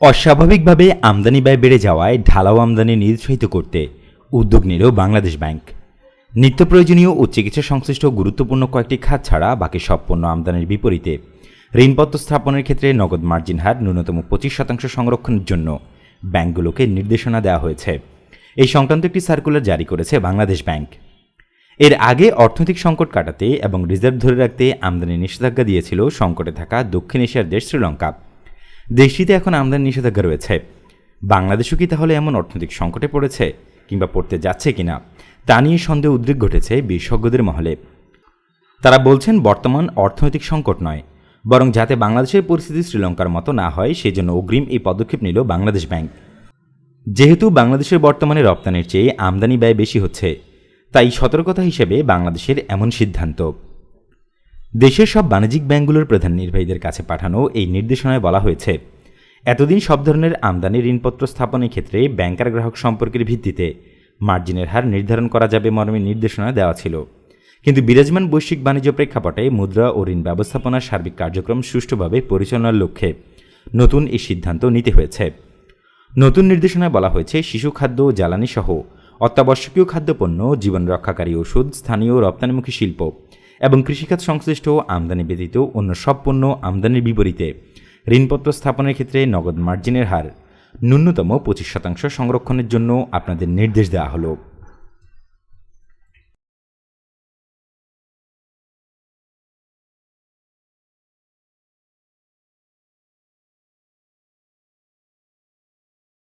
অস্বাভাবিকভাবে আমদানি ব্যয় বেড়ে যাওয়ায় ঢালাও আমদানি নিরুৎসাহিত করতে উদ্যোগ নিল বাংলাদেশ ব্যাংক। নিত্য প্রয়োজনীয় ও চিকিৎসা সংশ্লিষ্ট গুরুত্বপূর্ণ কয়েকটি খাত ছাড়া বাকি সব পণ্য আমদানির বিপরীতে ঋণপত্র স্থাপনের ক্ষেত্রে নগদ মার্জিন হার ন্যূনতম পঁচিশ শতাংশ সংরক্ষণের জন্য ব্যাংকগুলোকে নির্দেশনা দেওয়া হয়েছে। এই সংক্রান্ত একটি সার্কুলার জারি করেছে বাংলাদেশ ব্যাংক। এর আগে অর্থনৈতিক সংকট কাটাতে এবং রিজার্ভ ধরে রাখতে আমদানি নিষেধাজ্ঞা দিয়েছিল সংকটে থাকা দক্ষিণ এশিয়ার দেশ শ্রীলঙ্কা। দেশটিতে এখন আমদানি নিষেধাজ্ঞা রয়েছে। বাংলাদেশও কি তাহলে এমন অর্থনৈতিক সংকটে পড়েছে কিংবা পড়তে যাচ্ছে কিনা, তা নিয়ে সন্দেহ উদ্রেক ঘটেছে বিশেষজ্ঞদের মহলে। তারা বলছেন, বর্তমান অর্থনৈতিক সংকট নয়, বরং যাতে বাংলাদেশের পরিস্থিতি শ্রীলঙ্কার মতো না হয় সেই জন্য অগ্রিম এই পদক্ষেপ নিল বাংলাদেশ ব্যাংক। যেহেতু বাংলাদেশের বর্তমানে রপ্তানির চেয়ে আমদানি ব্যয় বেশি হচ্ছে, তাই সতর্কতা হিসেবে বাংলাদেশের এমন সিদ্ধান্ত। দেশের সব বাণিজ্যিক ব্যাংকগুলোর প্রধান নির্বাহীদের কাছে পাঠানো এই নির্দেশনায় বলা হয়েছে, এতদিন সব ধরনের আমদানি ঋণপত্র স্থাপনের ক্ষেত্রে ব্যাংকার গ্রাহক সম্পর্কের ভিত্তিতে মার্জিনের হার নির্ধারণ করা যাবে মর্মে নির্দেশনা দেওয়া ছিল। কিন্তু বিরাজমান বৈশ্বিক বাণিজ্য প্রেক্ষাপটে মুদ্রা ও ঋণ ব্যবস্থাপনার সার্বিক কার্যক্রম সুষ্ঠুভাবে পরিচালনার লক্ষ্যে নতুন এই সিদ্ধান্ত নিতে হয়েছে। নতুন নির্দেশনায় বলা হয়েছে, শিশু খাদ্য ও জ্বালানি সহ অত্যাবশ্যকীয় খাদ্যপণ্য, জীবন রক্ষাকারী ওষুধ, স্থানীয় রপ্তানিমুখী শিল্প এবং কৃষিখাত সংশ্লিষ্ট আমদানি ব্যতীত অন্য সব পণ্য আমদানির বিপরীতে। ঋণপত্র স্থাপনের ক্ষেত্রে নগদ মার্জিনের হার ন্যূনতম পঁচিশ শতাংশ সংরক্ষণের জন্য আপনাদের নির্দেশ দেওয়া হলো।